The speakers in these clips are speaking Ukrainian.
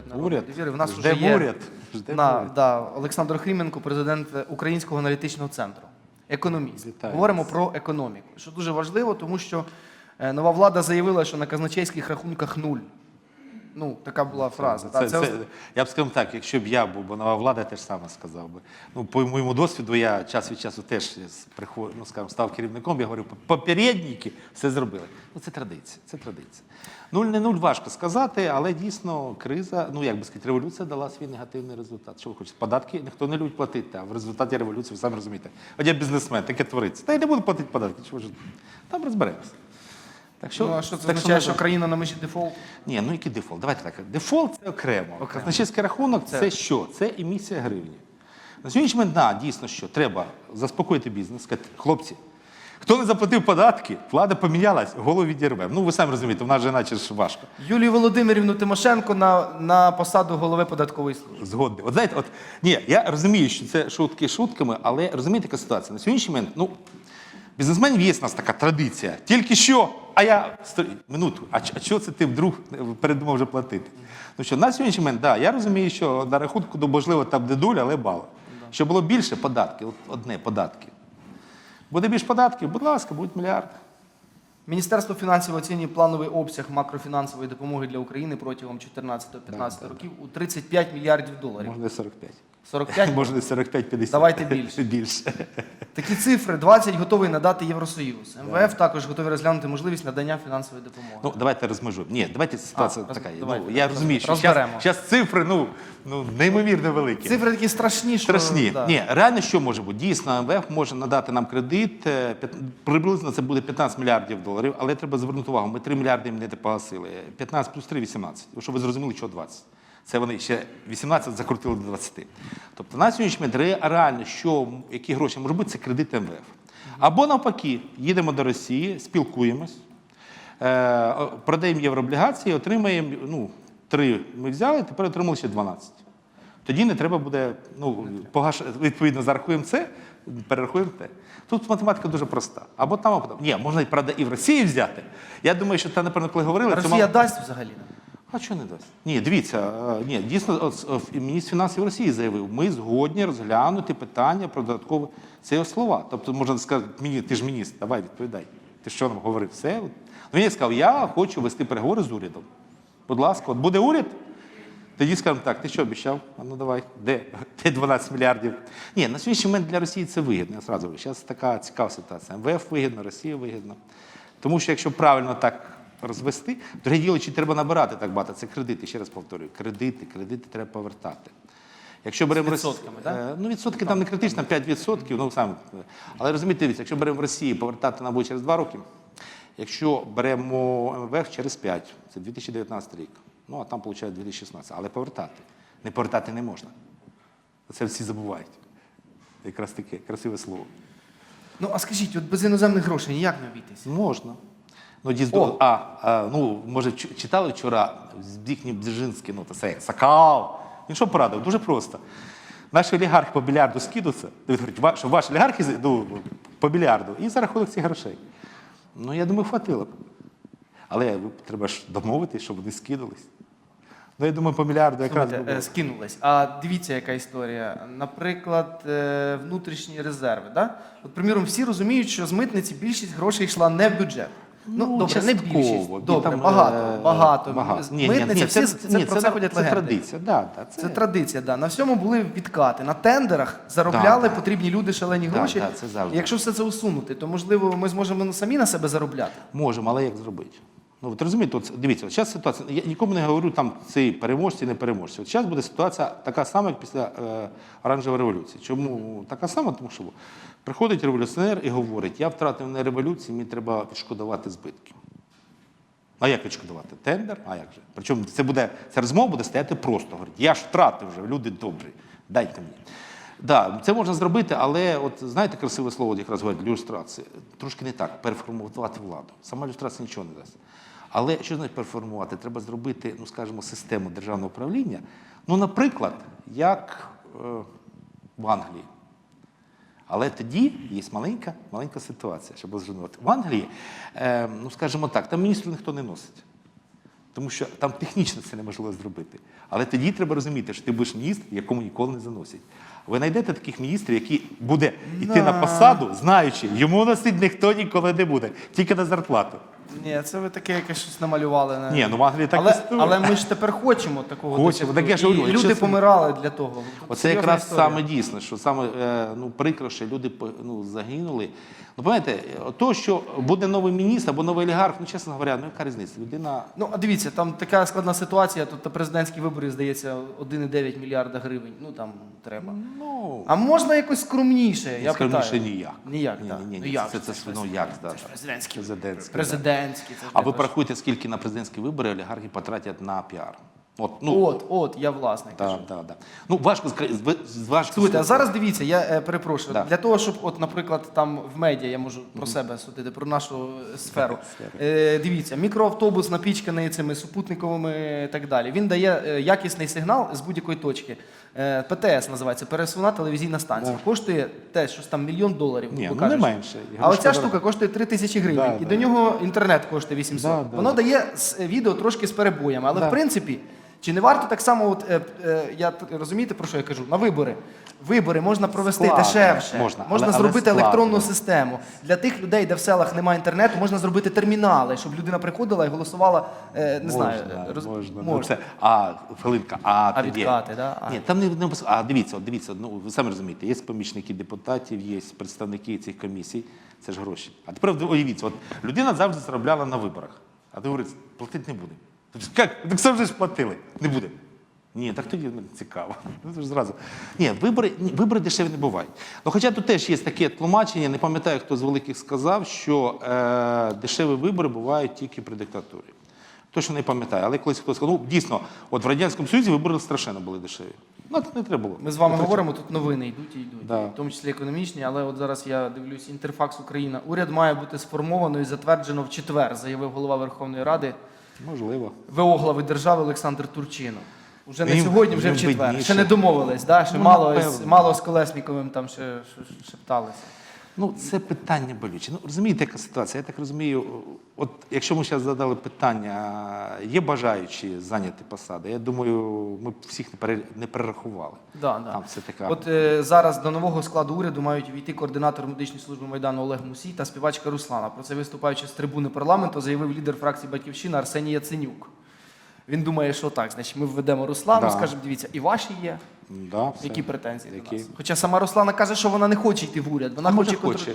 уряд народу Уряд. довіри. В нас вже є уряд. На, да, Олександр Хріменко, президент Українського аналітичного центру. Економіст. Вітаю Говоримо про економіку. Що дуже важливо, тому що е, нова влада заявила, що на казначейських рахунках нуль. Ну, така була фраза. Це, Та, це, це- я б сказав так, якщо б я був, бо нова влада, теж саме сказав би. Ну, по моєму досвіду, я час від часу теж приход, ну, скажімо, став керівником, я говорю, попередники все зробили. Ну, це традиція, це традиція. Нуль не нуль важко сказати, але дійсно криза, ну як би сказати, революція дала свій негативний результат. Що ви хочете? Податки ніхто не любить платити, а в результаті революції, ви самі розумієте. От я бізнесмен, таке твориться. Та я не буду платити податки, чого ж? Там розберемося. Так ну, а що це так означає, не що країна на межі дефолту? ні, ну який дефолт? Давайте так. Дефолт це окремо. Казначейський рахунок це, що? Це емісія гривні. На сьогоднішній момент, да, дійсно, що треба заспокоїти бізнес, сказати, хлопці. Хто не заплатив податки, влада помінялась, голову відірвемо. Ну ви самі розумієте, в нас же наче ж важко. Юлію Володимирівну Тимошенко на, на посаду голови податкової служби. Згодний. От знаєте, от ні, я розумію, що це шутки шутками, але розумієте, яка ситуація? На сьогоднішній момент, ну, бізнесменів є в нас така традиція. Тільки що, а я минуту, а, чого це ти вдруг передумав вже платити? Ну що, на сьогоднішній момент, да, я розумію, що на рахунку, ну, можливо, там дедуль, але бали. Щоб було більше податків, от одне податки. Буде більше податків, будь ласка, будь мільярд. Міністерство фінансів оцінює плановий обсяг макрофінансової допомоги для України протягом 14-15 років у 35 мільярдів доларів. Можна і 45. 45? Можна і 45-50. Давайте більше. більше. Такі цифри 20 готовий надати Євросоюз. МВФ також готові розглянути можливість надання фінансової допомоги. Ну, давайте розмежуємо. Ні, давайте ситуація роз- така. давайте, ну, я роз- розумію, що розберемо. зараз цифри ну, ну, неймовірно великі. Цифри такі страшні, що Страшні. да. Ні, реально що може бути? Дійсно, МВФ може надати нам кредит, е, п'ят- приблизно це буде 15 мільярдів доларів, але треба звернути увагу, ми 3 мільярди їм не погасили. 15 плюс 3 – 18. Щоб ви зрозуміли, що 20. Це вони ще 18 закрутили до 20. Тобто на сьогоднішній момент реально, що, які гроші можуть бути, це кредит МВФ. Або навпаки, їдемо до Росії, спілкуємось, е, продаємо єврооблігації, отримаємо, ну, три ми взяли, тепер отримали ще 12. Тоді не треба буде, ну, погаш... відповідно, зарахуємо це, перерахуємо те. Тут математика дуже проста. Або там, або там. Ні, можна і правда і в Росії взяти. Я думаю, що та, напевно, коли говорили, це Росія мав- дасть взагалі. А що не дасть? Ні, дивіться, е, ні, дійсно, е, міністр фінансів Росії заявив, ми згодні розглянути питання про додаткове. Це його слова. Тобто можна сказати, мені, ти ж міністр, давай відповідай. Ти що нам говорив? Все. Ну, він сказав, я хочу вести переговори з урядом. Будь ласка, от буде уряд, тоді скажемо так, ти що обіцяв? А ну давай, де? Де 12 мільярдів? Ні, на сьогоднішній момент для Росії це вигідно, я зразу. Зараз така цікава ситуація. МВФ вигідно, Росія вигідно. Тому що якщо правильно так розвести, друге діло, чи треба набирати так багато, це кредити, ще раз повторюю, кредити, кредити треба повертати. Якщо беремо Рос- відсотками, так? Е, Ну, відсотки там не критично, 5%, ну саме. Але розумієте, якщо беремо в Росії, повертати нам буде через 2 роки. Якщо беремо МВФ через 5, це 2019 рік. Ну, а там, виходить, 2016. Але повертати. Не повертати не можна. Це всі забувають. Якраз таке красиве слово. Ну а скажіть, от без іноземних грошей ніяк не обійтися. Можна. Ну, діз... О! а, а, ну, може, читали вчора Збігнів Бжезинський, ну, це Сакал. Він що порадив? Дуже просто. Наші олігархи по білярду скидуться, він говорить, «Ва- що ваші олігархи ну, по білярду, і за рахунок цих грошей. Ну, я думаю, хватило б. Але треба ж домовитись, щоб вони скидались. Ну, я думаю, по мільярду якраз. Було. е, скинулись. А дивіться, яка історія. Наприклад, е, внутрішні резерви. Да? От, приміром, всі розуміють, що з митниці більшість грошей йшла не в бюджет. Ну, добре, не більшість. Добре, там, багато, е, багато. багато. Ні, ні, Митниця, ні, це, це, ні, про це, ходять це легенди. традиція. Да, да, це, Це традиція, да. На всьому були відкати. На тендерах заробляли Да, да. потрібні люди шалені Да, гроші. да, це завжди. Якщо все це усунути, то можливо ми зможемо самі на себе заробляти. Можемо, але як зробити? Ну, от розумієте, от, дивіться, от зараз ситуація, я нікому не говорю там ці переможці, не переможці. От зараз буде ситуація така сама, як після е, оранжевої революції. Чому така сама? Тому що приходить революціонер і говорить, я втратив на революції, мені треба відшкодувати збитки. А як відшкодувати? Тендер? А як же? Причому це буде, ця розмова буде стояти просто. Говорить, я ж втратив вже, люди добрі, дайте мені. Да, це можна зробити, але от знаєте красиве слово, якраз говорять, люстрація. Трошки не так, переформувати владу. Сама люстрація нічого не дасть. Але що значить переформувати? Треба зробити, ну скажімо, систему державного управління. Ну, наприклад, як е, в Англії. Але тоді є маленька, маленька ситуація, щоб розженувати. В Англії, е, ну скажімо так, там міністру ніхто не носить. Тому що там технічно це неможливо зробити. Але тоді треба розуміти, що ти будеш міністр, якому ніколи не заносять. Ви знайдете таких міністрів, які буде йти на посаду, знаючи, йому носить ніхто ніколи не буде, тільки на зарплату. Ні, це ви таке якесь щось намалювали. не? Ні, ну в Англії так але, існує. але ми ж тепер хочемо такого Хочемо, так я ж І говорю, люди чесно. помирали для того. Тут Оце серйозна якраз історія. саме дійсно, що саме е, ну, прикро, що люди по- ну, загинули. Ну, пам'ятаєте, то, що буде новий міністр або новий олігарх, ну, чесно говоря, ну яка різниця? Людина Ну, а дивіться, там така складна ситуація. Тут на президентські вибори, здається, 1,9 мільярда гривень. Ну там треба. ну, А можна якось скромніше? Я скромніше питаю. ніяк. Ніяк, ні, так. ні, ні, Ну, ні, як це, це, Це ну, як, да, да. президентські. Президентські, да. Президентські. це ж А ви також. порахуйте, скільки на президентські вибори олігархи потратять на піар. От, ну, От, от, я власник. да, да, да. ну важко сказати. Важко Слухайте, а зараз дивіться, я е, перепрошую. Да. Для того, щоб, от, наприклад, там в медіа я можу про себе судити, про нашу е, сферу. Е, дивіться, мікроавтобус напічканий цими супутниковими і так далі. Він дає е, якісний сигнал з будь-якої точки. Е, ПТС називається пересувна телевізійна станція. Коштує те, щось там мільйон доларів. Ні, ну, не менше. І А оця штука коштує 3 тисячі гривень. Да, і да. до нього інтернет коштує 800. Да, да, Воно да. дає с- відео трошки з перебоями, але Да. в принципі. Чи не варто так само, от, е, е, я т- розумієте, про що я кажу? На вибори. Вибори можна провести Складно, дешевше. можна, можна але- але зробити складно. електронну систему. Для тих людей, де в селах немає інтернету, можна зробити термінали, щоб людина приходила і голосувала, е, не знаю, Можна, роз- можна. Ну, це, а, хвилинка, а, А тоді- відкати, да? А. Ні, там не, не обов'язково. А дивіться, от дивіться, ну ви самі розумієте, є помічники депутатів, є представники цих комісій, це ж гроші. А тепер уявіть, от людина завжди заробляла на виборах, а ти говориш, платити не буде. Тобто, як? Так все вже ж платили. Не буде. Ні, так тоді ну, цікаво. Ну, це ж зразу. Ні, вибори, ні, вибори дешеві не бувають. Ну, хоча тут теж є таке тлумачення, не пам'ятаю, хто з великих сказав, що е, дешеві вибори бувають тільки при диктатурі. Точно не пам'ятаю, але колись хтось сказав, ну дійсно, от в Радянському Союзі вибори страшенно були дешеві. Ну, так не треба було. Ми з вами говоримо, тут новини йдуть і йдуть, Да. в тому числі економічні, але от зараз я дивлюсь, Інтерфакс Україна. Уряд має бути сформовано і затверджено в четвер, заявив голова Верховної Ради Можливо. ВО глави держави Олександр Турчинов. Уже не сьогодні, вже в четвер. видніше. Ще не домовились, да? ще Ну, мало, з, напевно. мало з Колесніковим там ще ш- шепталися. Ну, це питання болюче. Ну, розумієте, яка ситуація? Я так розумію, от якщо ми зараз задали питання, є бажаючі зайняти посади, я думаю, ми всіх не, перерахували. Да, да. Там все така. От е, зараз до нового складу уряду мають війти координатор медичної служби Майдану Олег Мусій та співачка Руслана. Про це виступаючи з трибуни парламенту, заявив лідер фракції Батьківщина Арсеній Яценюк. Він думає, що так, значить, ми введемо Руслану, Да. скажемо, дивіться, і ваші є. да, все. Які претензії Які? до нас? Хоча сама Руслана каже, що вона не хоче йти в уряд, вона А може хоче контр- хоче.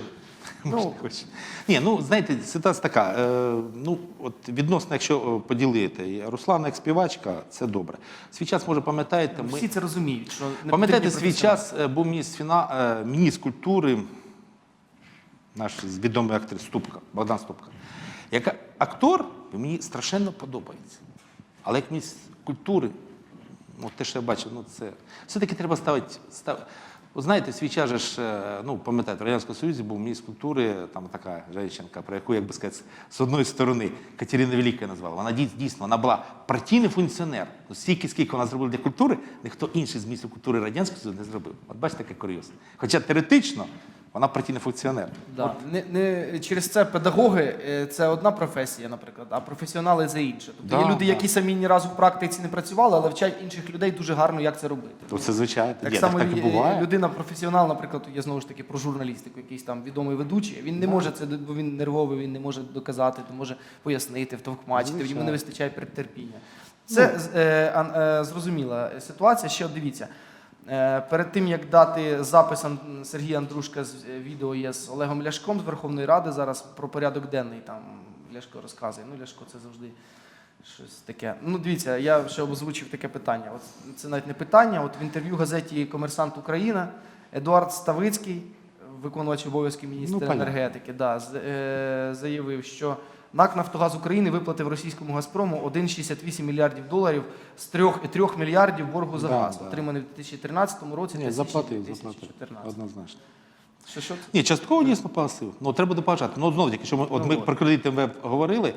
Ну, хоче. Ні, ну знаєте, ситуація така. Е, ну, от відносно, якщо е, поділити, Руслана як співачка, це добре. Свій час, може, пам'ятаєте, ми. всі це розуміють. Що не Пам'ятаєте, потрібні свій час е, був міністр, фіна... е, міністр культури, наш відомий актор Ступка, Богдан Ступка. Як актор мені страшенно подобається. Але як міністр культури, ну, те, що я бачив, ну це все-таки треба ставити. Став... Знаєте, свій час же ж, е, ну, пам'ятаєте, в Радянському Союзі був міністр культури, там така жінка, про яку, як би сказати, з одної сторони Катерина Велика назвала. Вона дійсно вона була партійний функціонер. Ну, стільки, скільки вона зробила для культури, ніхто інший з міністрів культури Радянського Союзу не зробив. От бачите, яке курйоз. Хоча теоретично вона партійний функціонер. Да. Не, не, через це педагоги е, це одна професія, наприклад, а професіонали це інше. Тобто Да, є люди, да. які самі ні разу в практиці не працювали, але вчать інших людей дуже гарно, як це робити. То це звичайно. Так Є, само так, так і буває. людина професіонал, наприклад, я знову ж таки про журналістику, якийсь там відомий ведучий. Він не може це, бо він нервовий, він не може доказати, не може пояснити, втовкмачити, йому не вистачає терпіння. Це з- е, е, зрозуміла ситуація. Ще дивіться. Е, Перед тим як дати запис Сергія Андрушка з е, відео є з Олегом Ляшком з Верховної Ради зараз про порядок денний. Там Ляшко розказує. Ну, Ляшко це завжди щось таке. Ну, дивіться, я ще озвучив таке питання. От це навіть не питання. От в інтерв'ю газеті Комерсант Україна Едуард Ставицький, виконувач обов'язків міністра Ну, енергетики, да, е, заявив, що НАК Нафтогаз України виплатив російському Газпрому 1,68 мільярдів доларів з 3, мільярдів боргу за Да, газ, да. отриманий в 2013 році. Ні, заплатив, заплатив. Однозначно. Що, що? Ні, частково дійсно погасив. Ну треба допомагати. Ну знову таки, що ми от Ну, ми про кредит МВФ говорили.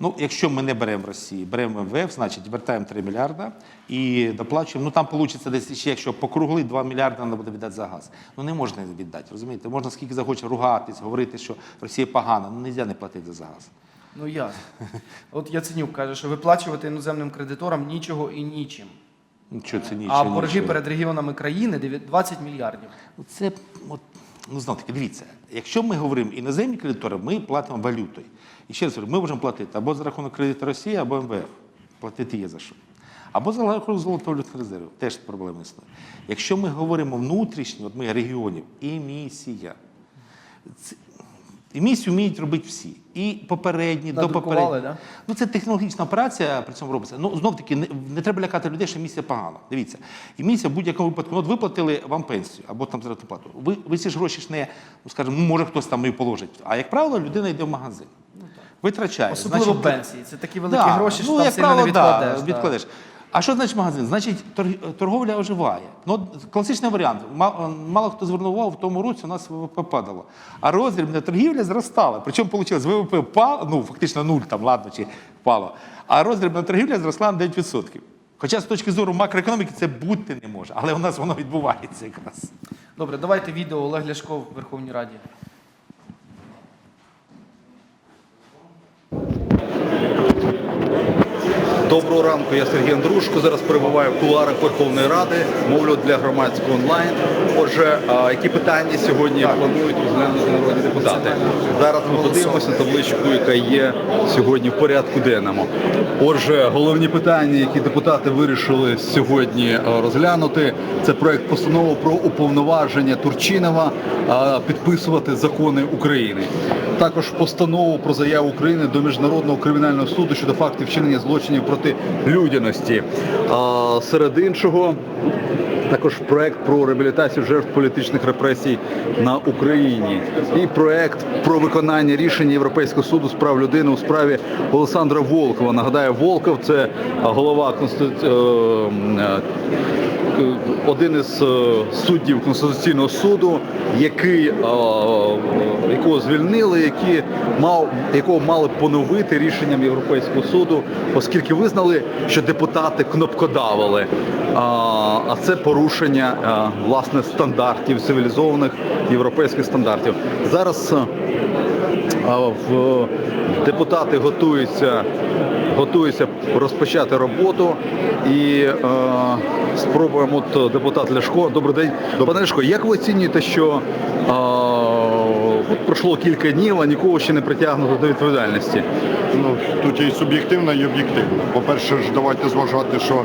Ну, якщо ми не беремо Росії, беремо МВФ, значить вертаємо 3 мільярда і доплачуємо. Ну там вийде десь ще, якщо покругли 2 мільярди, треба буде віддати за газ. Ну не можна віддати, розумієте? Можна скільки захоче ругатись, говорити, що Росія погана. Ну не можна не платити за газ. Ну як? От Яценюк каже, що виплачувати іноземним кредиторам нічого і нічим. Нічого це а нічого. борги нічого. перед регіонами країни 20 мільярдів. Ну, Це от, ну знов таки, дивіться, якщо ми говоримо іноземні кредитори, ми платимо валютою. І ще раз говорю, ми можемо платити або за рахунок кредиту Росії, або МВФ. Платити є за що. Або за рахунок золотовалютних резервів. Теж проблема існує. Якщо ми говоримо внутрішньо, от ми регіонів, емісія. Це- Емісію вміють робити всі. І попередні, до попередні. да? Ну, це технологічна операція, при цьому робиться. Ну, знов таки, не, не треба лякати людей, що місія погана. Дивіться, і місія в будь-якому випадку, ну, от виплатили вам пенсію або там заробітну плату. Ви, ви ці ж гроші ж не, ну, скажімо, ну, може хтось там і положить. А як правило, людина йде в магазин. Витрачає. Особливо Значить, пенсії. Це такі великі да, гроші, що ну, там як правило, не відкладеш. Да, да. відкладеш. А що значить магазин? Значить, торговля оживає. Ну, класичний варіант. Мало хто звернув увагу, в тому році у нас ВВП падало. А роздрібна торгівля зростала. Причому вийшло, ВВП впав, ну фактично нуль там, ладно, чи впало. А роздрібна торгівля зросла на 9%. Хоча з точки зору макроекономіки це бути не може. Але у нас воно відбувається якраз. Добре, давайте відео Олег Ляшко в Верховній Раді. Доброго ранку, я Сергій Андрушко. Зараз перебуваю в кулуарах Верховної Ради, мовлю для громадського онлайн. Отже, які питання сьогодні планують розглянути народні депутати? Зараз ми подивимося на табличку, яка є сьогодні в порядку денному. Отже, головні питання, які депутати вирішили сьогодні розглянути, це проект постанови про уповноваження Турчинова підписувати закони України. Також постанову про заяву України до міжнародного кримінального суду щодо фактів вчинення злочинів проти людяності. А, серед іншого. Також проект про реабілітацію жертв політичних репресій на Україні і проект про виконання рішення Європейського суду з прав людини у справі Олександра Волкова. Нагадаю, Волков це голова конститу... е, один із е, суддів Конституційного суду, який, е, якого звільнили, які мав, якого мали поновити рішенням Європейського суду, оскільки визнали, що депутати кнопкодавили. А, це порушення власне стандартів, цивілізованих європейських стандартів. Зараз депутати готуються, готуються розпочати роботу і е, спробуємо от депутат Ляшко. Добрий день, пане Ляшко. Як ви оцінюєте, що е, от пройшло кілька днів, а нікого ще не притягнуто до відповідальності? Ну, тут є і суб'єктивна, і об'єктивна. По-перше, ж давайте зважати, що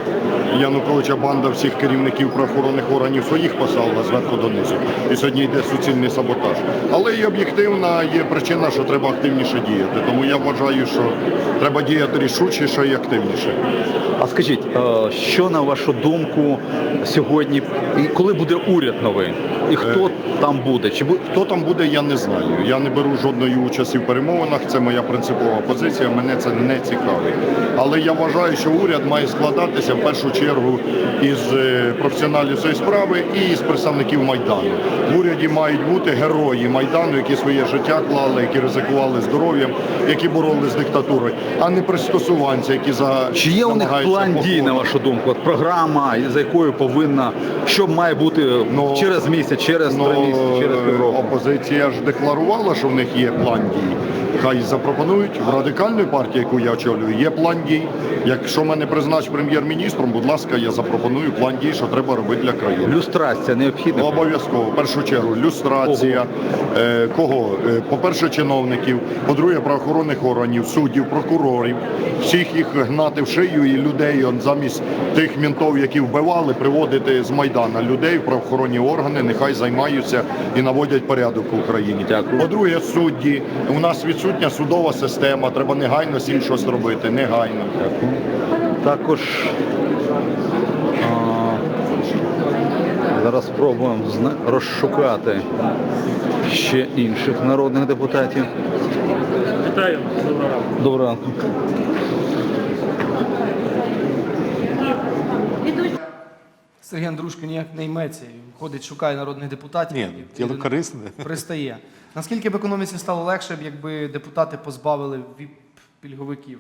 Януковича банда всіх керівників правоохоронних органів своїх послала зверху донизу. І сьогодні йде суцільний саботаж. Але і об'єктивна є причина, що треба активніше діяти. Тому я вважаю, що треба діяти рішучіше і активніше. А скажіть, е, що на вашу думку сьогодні, і коли буде уряд новий? І хто там буде? Чи Хто там буде, я не знаю. Я не беру жодної участі в перемовинах. Це моя принципова позиція. Мене це не цікавить. Але я вважаю, що уряд має складатися в першу чергу із е, професіоналів цієї справи і з представників майдану. В уряді мають бути герої майдану, які своє життя клали, які ризикували здоров'ям, які боролися з диктатурою, а не пристосуванці, які за Чи є у них план дій, на вашу думку? От програма, за якою повинна, що має бути Ну, через місяць, через три Ну, місяці, через півроку? опозиція ж декларувала, що в них є план дій. Хай запропонують в радикальної партії, яку я очолюю, є план дій. Якщо мене призначить прем'єр-міністром, будь ласка, я запропоную план дій, що треба робити для країни. Люстрація необхідна. Обов'язково, в першу чергу, люстрація. Е, кого? Е, по-перше, чиновників, по-друге, правоохоронних органів, суддів, прокурорів. Всіх їх гнати в шию і людей он, замість тих мінтов, які вбивали, приводити з Майдана людей в правоохоронні органи, нехай займаються і наводять порядок в Україні. По-друге, судді. У нас відсутня судова система, треба негайно з цим щось робити. Негайно. Також а, зараз спробуємо зна- розшукати ще інших народних депутатів. Вітаю, доброго ранку. Доброго ранку. Сергій Андрушко ніяк не йметься. Ходить, шукає народних депутатів. Ні, і корисне. Пристає. Наскільки б економіці стало легше, б, якби депутати позбавили ВІП-пільговиків?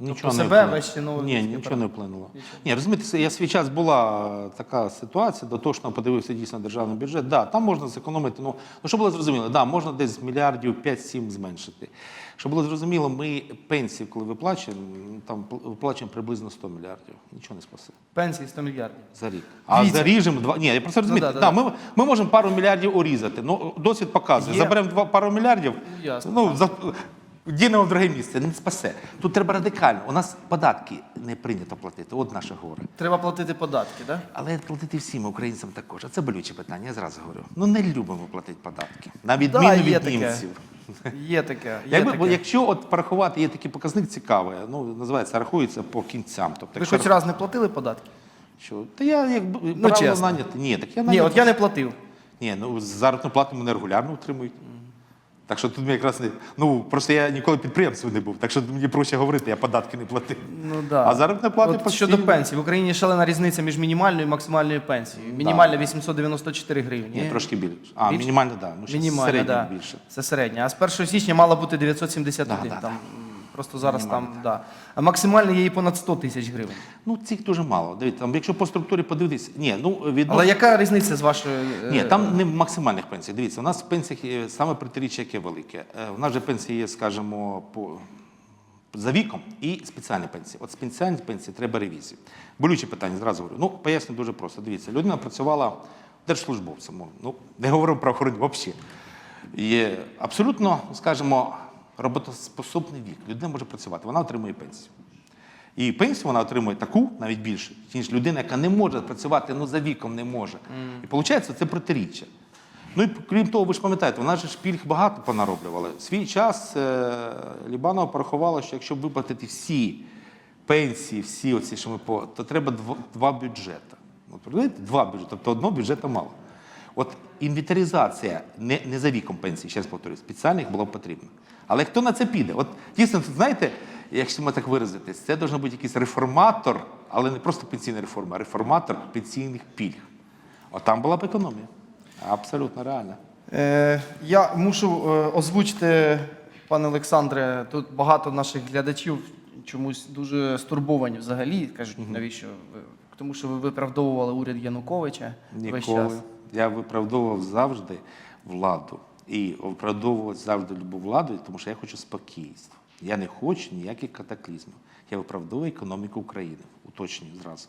Нічого себе вплинуло. весь чиновницький Ні, нічого не вплинуло. Нічого. Ні, розумієте, я свій час була е, така ситуація, дотошно подивився дійсно державний бюджет. Да, там можна зекономити. Ну, ну що було зрозуміло, да, можна десь мільярдів 5-7 зменшити. Щоб було зрозуміло, ми пенсії, коли виплачуємо, ну, там виплачуємо приблизно 100 мільярдів. Нічого не спасе. Пенсії 100 мільярдів. За рік. А Дивіться. за ріжем два. Ні, я просто розумію. да, да, да, Ми, ми можемо пару мільярдів урізати. Ну, досвід показує. Є. Заберемо два пару мільярдів. Ясно. Ну, за, дінемо в друге місце, не спасе. Тут треба радикально. У нас податки не прийнято платити. От наше горе. Треба платити податки, так? Але платити всім українцям також. А це болюче питання, я зразу говорю. Ну не любимо платити податки. На відміну Да, є від таке. німців. Є таке. Є Якби, бо таке. якщо от порахувати, є такий показник цікавий, ну називається рахується по кінцям. Тобто, Ви якщо хоч раз не платили податки? що, та я якби Ну, правило чесно. нанятий. Ні, так я Ні, нанятий. от я не платив. Ні, ну заробітну плату мене регулярно утримують. Так що тут мені якраз не. Ну просто я ніколи підприємцем не був, так що мені проще говорити, я податки не платив. Ну, да. А заробітна плата От постійно. щодо пенсій, в Україні шалена різниця між мінімальною і максимальною пенсією. Мінімальна 894 гривні. Ні, трошки більше. А, Більше? мінімально, так. Да. Ну, Мінімальна, да. більше. Це середня. А з 1 січня мала бути 971. Да, да, там, да. Просто зараз там, да. А максимальна є і понад 100 тисяч гривень. Ну, цих дуже мало. Дивіться, там, якщо по структурі подивитися, ні, ну відносно... Але яка різниця з вашою. е, Ні, там не максимальних пенсіях. Дивіться, у нас в пенсіях є саме протиріччя, яке велике. Е, У нас же пенсії є, скажімо, по за віком і спеціальні пенсії. От спеціальні пенсії треба ревізії. Болюче питання, зразу говорю. Ну, поясню дуже просто. Дивіться, людина працювала держслужбовцем. Ну, не говорю про охорону взагалі. Є абсолютно, скажімо, роботоспособний вік. Людина може працювати, вона отримує пенсію. І пенсію вона отримує таку, навіть більше, ніж людина, яка не може працювати, ну за віком не може. І виходить, це протиріччя. Ну і крім того, ви ж пам'ятаєте, вона ж пільг багато понароблювала. В Свій час е, Лібанова порахувала, що якщо виплатити всі пенсії, всі оці, що ми по, то треба дво- два бюджети. От. Два бюджети, тобто одного бюджету мало. От інвентаризація не, не за віком пенсії, ще раз повторюю, спеціальних було б потрібно. Але хто на це піде? От дійсно, знаєте, якщо ми так виразитись, це має бути якийсь реформатор, але не просто пенсійна реформа, а реформатор пенсійних пільг. От там була б економія. Абсолютно реальна. Е, я мушу е, озвучити, пане Олександре, тут багато наших глядачів чомусь дуже стурбовані взагалі. Кажуть, навіщо ви? Тому що ви виправдовували уряд Януковича весь час. Ніколи. Я виправдовував завжди владу. І виправдовував завжди любу владу, тому що я хочу спокійства. Я не хочу ніяких катаклізмів. Я виправдовую економіку України. Уточнюю зразу.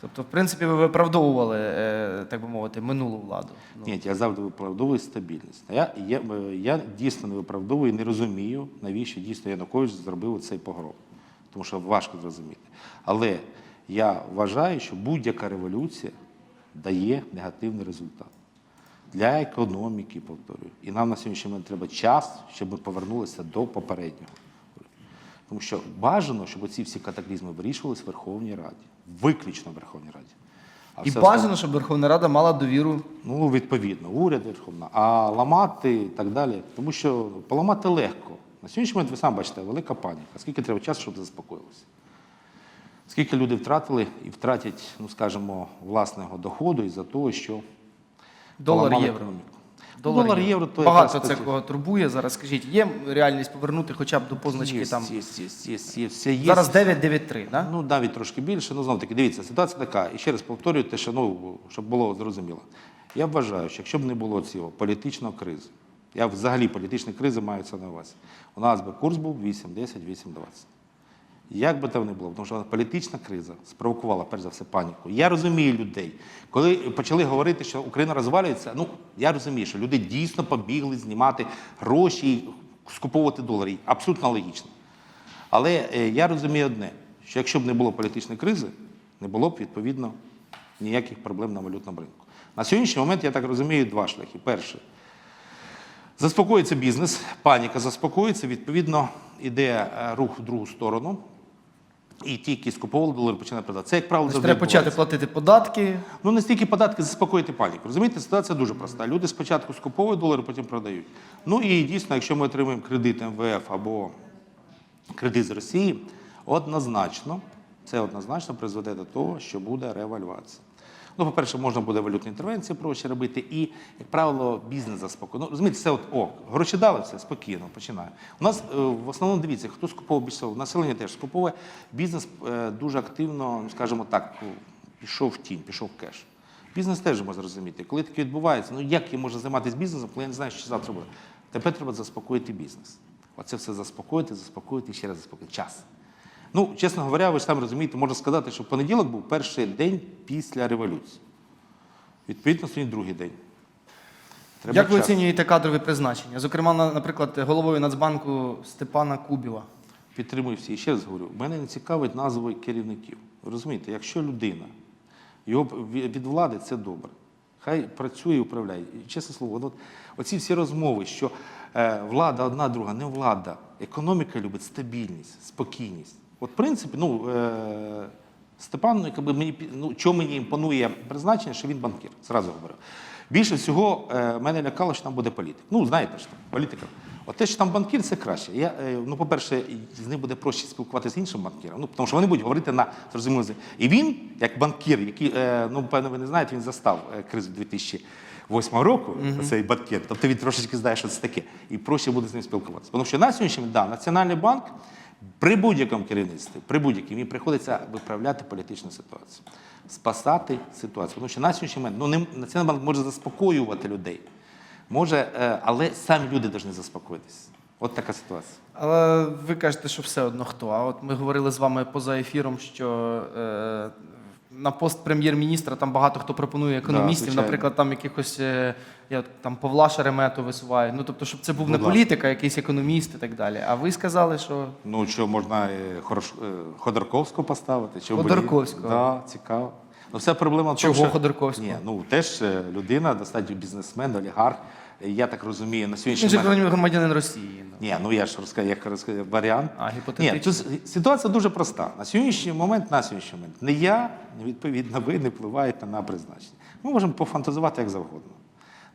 Тобто, в принципі, ви виправдовували, е, так би мовити, минулу владу. Ну, Ні, я завжди виправдовую стабільність. Я, я, я дійсно не виправдовую і не розумію, навіщо дійсно Янукович зробив цей погром. Тому що важко зрозуміти. Але я вважаю, що будь-яка революція дає негативний результат для економіки, повторюю. І нам на сьогоднішній момент треба час, щоб ми повернулися до попереднього. Тому що бажано, щоб ці всі катаклізми вирішувалися в Верховній Раді, виключно в Верховній Раді. А і бажано, щоб Верховна Рада мала довіру. Ну, відповідно, уряд Верховна, а ламати і так далі. Тому що поламати легко. На сьогоднішній момент ви самі бачите, велика паніка. Скільки треба часу, щоб заспокоїлося? Скільки люди втратили і втратять, ну скажімо, власного доходу із-за того, що Долар євро. економіку. Долар, Долар євро. євро то Багато це кого турбує зараз. Скажіть, є реальність повернути хоча б до позначки Є, там. є, є, є, є, все є. Зараз 9,93, да? Ну, навіть трошки більше. Ну, знову таки, дивіться, ситуація така. І ще раз повторюю те, що, ну, щоб було зрозуміло. Я вважаю, що якщо б не було цього політичної кризи, я взагалі політичні кризи маю це на увазі, у нас би курс був 8,10, 8,20. Як би там не було, тому що політична криза спровокувала, перш за все, паніку. Я розумію людей. Коли почали говорити, що Україна розвалюється, ну я розумію, що люди дійсно побігли знімати гроші і скуповувати долари. Абсолютно логічно. Але е, я розумію одне: що якщо б не було політичної кризи, не було б відповідно ніяких проблем на валютному ринку. На сьогоднішній момент я так розумію два шляхи. Перше, заспокоїться бізнес, паніка заспокоїться, відповідно, іде е, рух в другу сторону. І ті, які скуповували долари, починають продати. Це, як правило, Тобто завжди треба почати відбувається. платити податки. Ну, не стільки податки заспокоїти паніку. Розумієте, ситуація дуже проста. Люди спочатку скуповують долари, потім продають. Ну і дійсно, якщо ми отримуємо кредит МВФ або кредит з Росії, однозначно, це однозначно призведе до того, що буде ревальвація. Ну, по-перше, можна буде валютні інтервенції проще робити, і, як правило, бізнес заспокоює. Ну, розумієте, це от о, гроші дали, все спокійно, починає. У нас е, в основному дивіться, хто скуповував більше населення теж скуповує. Бізнес е, дуже активно, скажімо так, пішов в тінь, пішов в кеш. Бізнес теж може зрозуміти. Коли таке відбувається, ну як я можу займатися бізнесом, коли я не знаю, що завтра буде. Тепер треба заспокоїти бізнес. Оце все заспокоїти, заспокоїти і ще раз заспокоїти. Час. Ну, чесно говоря, ви ж там розумієте, можна сказати, що понеділок був перший день після революції. Відповідно, сьогодні другий день. Треба Як ви час. оцінюєте кадрові призначення? Зокрема, на- наприклад, головою Нацбанку Степана Кубіва. Підтримую всі. І ще раз говорю, мене не цікавить назви керівників. Розумієте, якщо людина, його б- від влади це добре. Хай працює і управляє. І, чесне слово, от, оці всі розмови, що е, влада одна, друга, не влада. Економіка любить стабільність, спокійність. От, в принципі, ну, е, Степан, ну, якби мені, ну, чого мені імпонує призначення, що він банкір, зразу говорю. Більше всього е, мене лякало, що там буде політик. Ну, знаєте там, політика. От те, що там банкір, це краще. Я, е, ну, по-перше, з ним буде проще спілкуватися з іншим банкіром, ну, тому що вони будуть говорити на зрозумілому язикі. І він, як банкір, який, е, ну, певно, ви не знаєте, він застав е, кризу 2008 року, цей банкір, тобто він трошечки знає, що це таке, і проще буде з ним спілкуватися. Тому що на сьогоднішній день, да, Національний банк при будь-якому керівництві, при будь-якому, їм приходиться виправляти політичну ситуацію, спасати ситуацію. Тому що на сьогоднішній момент ну, не, Національний банк може заспокоювати людей, може, е, але самі люди повинні заспокоїтися. От така ситуація. Але ви кажете, що все одно хто. А от ми говорили з вами поза ефіром, що е, на пост прем'єр-міністра там багато хто пропонує економістів, звичайно. наприклад, там якихось е, я там Павла Шеремету висуваю. Ну тобто, щоб це був не Будь ласка. політик, а якийсь економіст і так далі. А ви сказали, що Ну, що можна е, Хорош... е, Ходорковського поставити? Чи Ходорковського? Да, цікаво. Ну, вся проблема в тому, Чого що... Ходорковського? Ні, ну теж е, людина, достатньо бізнесмен, олігарх. Я так розумію, на він же момент... громадянин Росії. ну. Ні, ну я ж розказав, як розказав варіант. А, гіпотетично. Ні, тут ситуація дуже проста. На сьогоднішній момент, на сьогоднішній момент, не я, не відповідно, ви не впливаєте на призначення. Ми можемо пофантазувати як завгодно.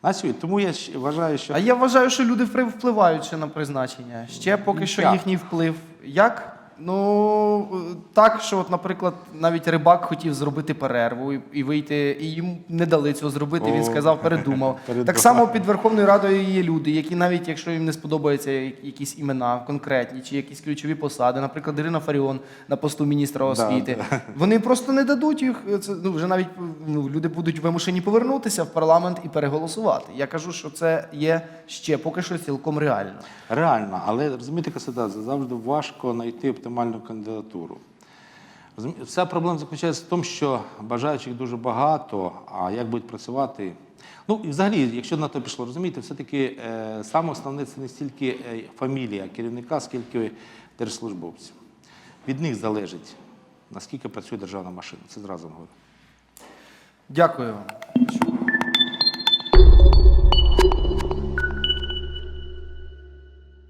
На сьогодні, тому я вважаю, що А я вважаю, що люди впливають ще на призначення. Ще поки що їхній вплив. Як? Ну е, так, що, от, наприклад, навіть рибак хотів зробити перерву і, і вийти, і йому не дали цього зробити. Він О, сказав, передумав. передумав. Так само під Верховною Радою є люди, які навіть якщо їм не сподобаються якісь імена конкретні чи якісь ключові посади, наприклад, Ірина Фаріон на посту міністра освіти, вони просто не дадуть їх. Це ну вже навіть ну, люди будуть вимушені повернутися в парламент і переголосувати. Я кажу, що це є ще поки що цілком реально. реально, але розумієте, ситуація, завжди важко знайти оптимальну кандидатуру. Вся проблема заключається в тому, що бажаючих дуже багато, а як будуть працювати. Ну і взагалі, якщо на то пішло, розумієте, все-таки е, саме основне це не стільки е, фамілія керівника, скільки держслужбовців. Від них залежить, наскільки працює державна машина. Це зразу говорю. Дякую.